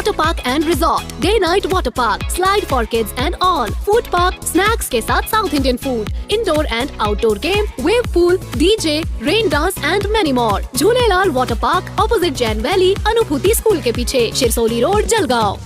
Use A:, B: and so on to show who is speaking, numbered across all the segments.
A: Water park and resort day night water park slide for kids and all food park snacks के साथ south Indian food indoor and outdoor game wave pool DJ rain dance and many more Jhulelal water park opposite Jain valley Anubhuti school के पीछे Shirsoli road Jalgaon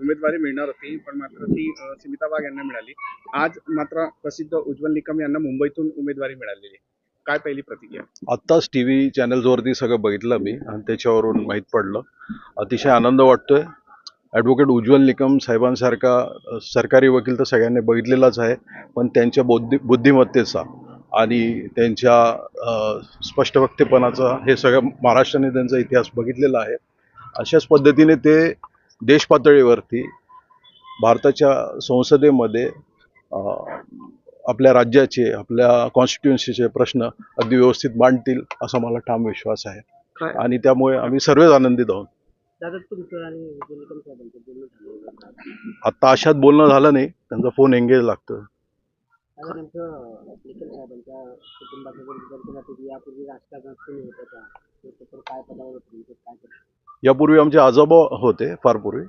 B: उमेदवारी मिळणार होती पण मात्र ती सीमिता बाग यांना मिळाली आज मात्र प्रसिद्ध उज्ज्वल निकम यांना मुंबईतून उमेदवारी मिळालेली काय पहिली प्रतिक्रिया?
C: आत्ताच टी व्ही चॅनल्सवरती सगळं बघितलं मी आणि त्याच्यावरून माहीत पडलं. अतिशय आनंद वाटतोय. ॲडव्होकेट उज्ज्वल निकम साहेबांसारखा सरकारी वकील तर सगळ्यांनी बघितलेलाच आहे पण त्यांच्या बौद्धिक बुद्धिमत्तेचा आणि त्यांच्या स्पष्टवक्तेपणाचा हे सगळं महाराष्ट्राने त्यांचा इतिहास बघितलेला आहे. अशाच पद्धतीने ते देश पातळीवरती भारताच्या संसदेमध्ये आपल्या राज्याचे आपल्या कॉन्स्टिट्युन्सीचे प्रश्न अगदी व्यवस्थित मांडतील असा मला ठाम विश्वास आहे? आणि त्यामुळे आम्ही सर्वच आनंदित आहोत. आत्ता अशात बोलणं झालं नाही त्यांचा फोन एंगेज लागतो.
D: यापूर्वी
C: आमचे आजोबा होते फार पूर्वी.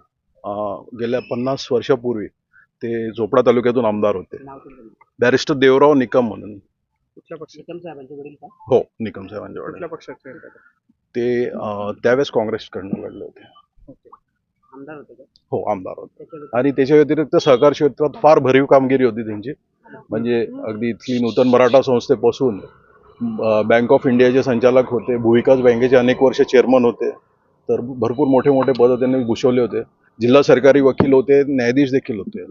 C: गेल्या पन्नास वर्षापूर्वी ते चोपडा तालुक्यातून आमदार होते. बॅरिस्टर देवराव निकम म्हणून.
B: कुठल्या पक्षात
D: निकम साहेबांचे वडील का?
C: हो निकम साहेबांच्या वडील.
B: कुठल्या पक्षाचे आहेत आता?
C: ते अं, त्यावेळेस काँग्रेसकडनं लढले होते.
B: ओके.
D: आमदार होते का?
C: हो आमदार होते.
D: त्याच्या
C: आणि त्याच्या व्यतिरिक्त सहकार क्षेत्रात फार भरीव कामगिरी होती त्यांची. म्हणजे अगदी इथली नूतन मराठा संस्थेपासून बँक ऑफ इंडियाचे संचालक होते. भूविकास बँकेचे अनेक वर्ष चेअरमन होते. तर भरपूर मोठे मोठे पद त्यांनी भूषवले होते. जिल्हा सरकारी वकील होते न्यायाधीश देखील होते.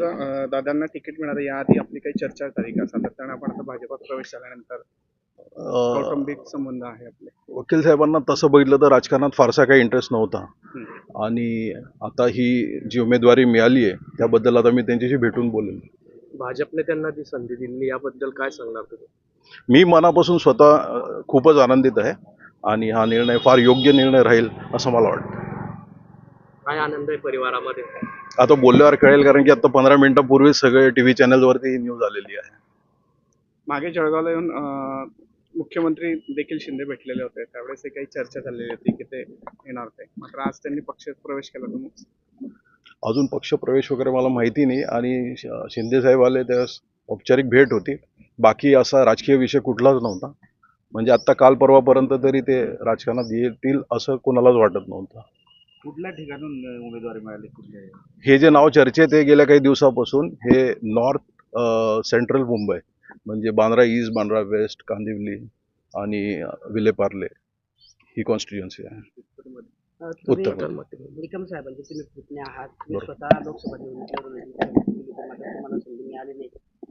B: तर अ, दादांना तिकीट मिळालं. याआधी आपली काही चर्चा झाली का? सातत्याने आपण आता भाजपात प्रवेश झाल्यानंतर कौटुंबिक संबंध आहे आपले.
C: वकील साहेबांना तसं बघितलं तर राजकारणात फारसा काही इंटरेस्ट नव्हता. आणि आता ही जी उमेदवारी मिळाली आहे त्याबद्दल आता मी त्यांच्याशी भेटून बोलेन.
E: भाजपने त्यांना ती संधी दिली याबद्दल काय सांगणार तुम्ही?
C: मी मनापासून स्वतः खूपच आनंदित आहे. आणि हा निर्णय फार योग्य निर्णय राहील असं मला वाटतं.
E: काय आनंद आहे परिवारामध्ये?
C: आता बोलल्यावर कळेल कारण की आता पंधरा मिनिटापूर्वी सगळे टी व्ही चॅनलवरती न्यूज आलेली आहे.
B: मागे जळगावला येऊन अ, मुख्यमंत्री देखील शिंदे भेटलेले होते. त्यावेळेस ही काही चर्चा झालेली होती की ते येणार होते मात्र आज त्यांनी पक्षात प्रवेश केला तर
C: अजून पक्ष प्रवेश वगैरे मला माहिती नाही. आणि श- शिंदे साहेब आले त्यावेळेस औपचारिक भेट होती. बाकी असा राजकीय विषय कुठलाच नव्हता. म्हणजे आत्ता काल परवापर्यंत तरी ते राजकारणात येतील असं कोणालाच वाटत नव्हतं.
B: कुठल्या ठिकाणून उमेदवारी मिळाली? कुठल्या?
C: हे जे नाव चर्चेत आहे गेल्या काही दिवसापासून हे नॉर्थ सेंट्रल मुंबई म्हणजे बांद्रा ईस्ट बांद्रा वेस्ट कांदिवली आणि विलेपार्ले ही कॉन्स्टिट्युन्सी आहे. उत्तर
D: निकम साहेबांचे तुम्ही पुतणे आहात. तुम्ही. स्वतः लोकसभा निवडणुकीवर संधी मिळाली नाही.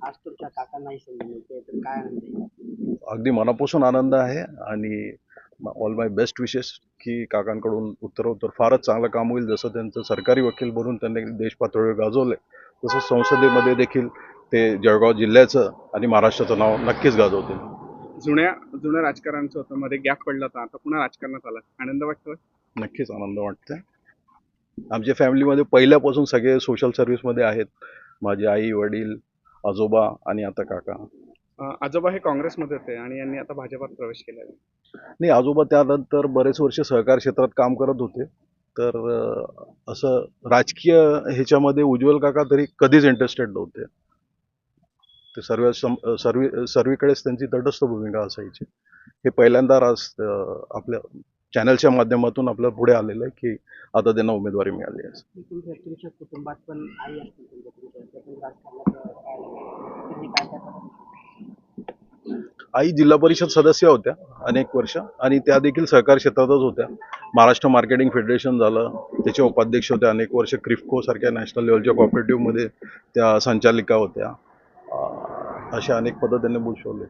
D: आज तुमच्या काकांनाही संधी मिळते. तर काय आनंद
C: अगदी मनापासून आनंद आहे आणि ऑल माय बेस्ट विशेस की काकांकडून उत्तरोत्तर फारच चांगलं काम होईल. जसं त्यांचं सरकारी वकील बनून त्यांनी देश पातळीवर गाजवलंय तसं संसदेमध्ये देखील ते जळगाव जिल्ह्याचं आणि महाराष्ट्राचं नाव नक्कीच गाजवतील.
B: जुन्या जुन्या राजकारणाचं होतं मध्ये गॅप पडला होता आता पुन्हा राजकारणात आला आनंद वाटतो
C: नक्कीच आनंद वाटतोय. आमच्या फॅमिलीमध्ये पहिल्यापासून सगळे सोशल सर्व्हिसमध्ये आहेत. माझे आई वडील आजोबा आणि आता काका.
B: आजोबा हे काँग्रेसमध्ये होते आणि यांनी आता भाजपात प्रवेश आहे.
C: नाही आजोबा त्यानंतर बरेच वर्ष सहकार क्षेत्रात काम करत होते. तर असं राजकीय ह्याच्यामध्ये उज्ज्वल काका तरी कधीच इंटरेस्टेड नव्हते. ते सर्व सर्व सर्वीकडेच त्यांची तटस्थ भूमिका असायची. हे पहिल्यांदा आज आपल्या चॅनलच्या माध्यमातून आपल्या पुढे आलेलं आहे की आता त्यांना उमेदवारी मिळाली आहे
D: तुमच्या तुमच्या कुटुंबात पण आई असतील तुमच्या तुमच्या त्या पण राजकारणात अं, काय त्यांनी काय काय पदाधिकारी
C: आई जिल्हा परिषद सदस्य होत्या अनेक वर्ष आणि त्या देखील सहकार क्षेत्रातच होत्या. महाराष्ट्र मार्केटिंग फेडरेशन झालं त्याच्या उपाध्यक्ष होत्या अनेक वर्ष क्रिफको सारख्या नॅशनल लेवलच्या कॉपरेटिव्हमध्ये त्या संचालिका होत्या. अशा अनेक पदं त्यांनी भूषवले.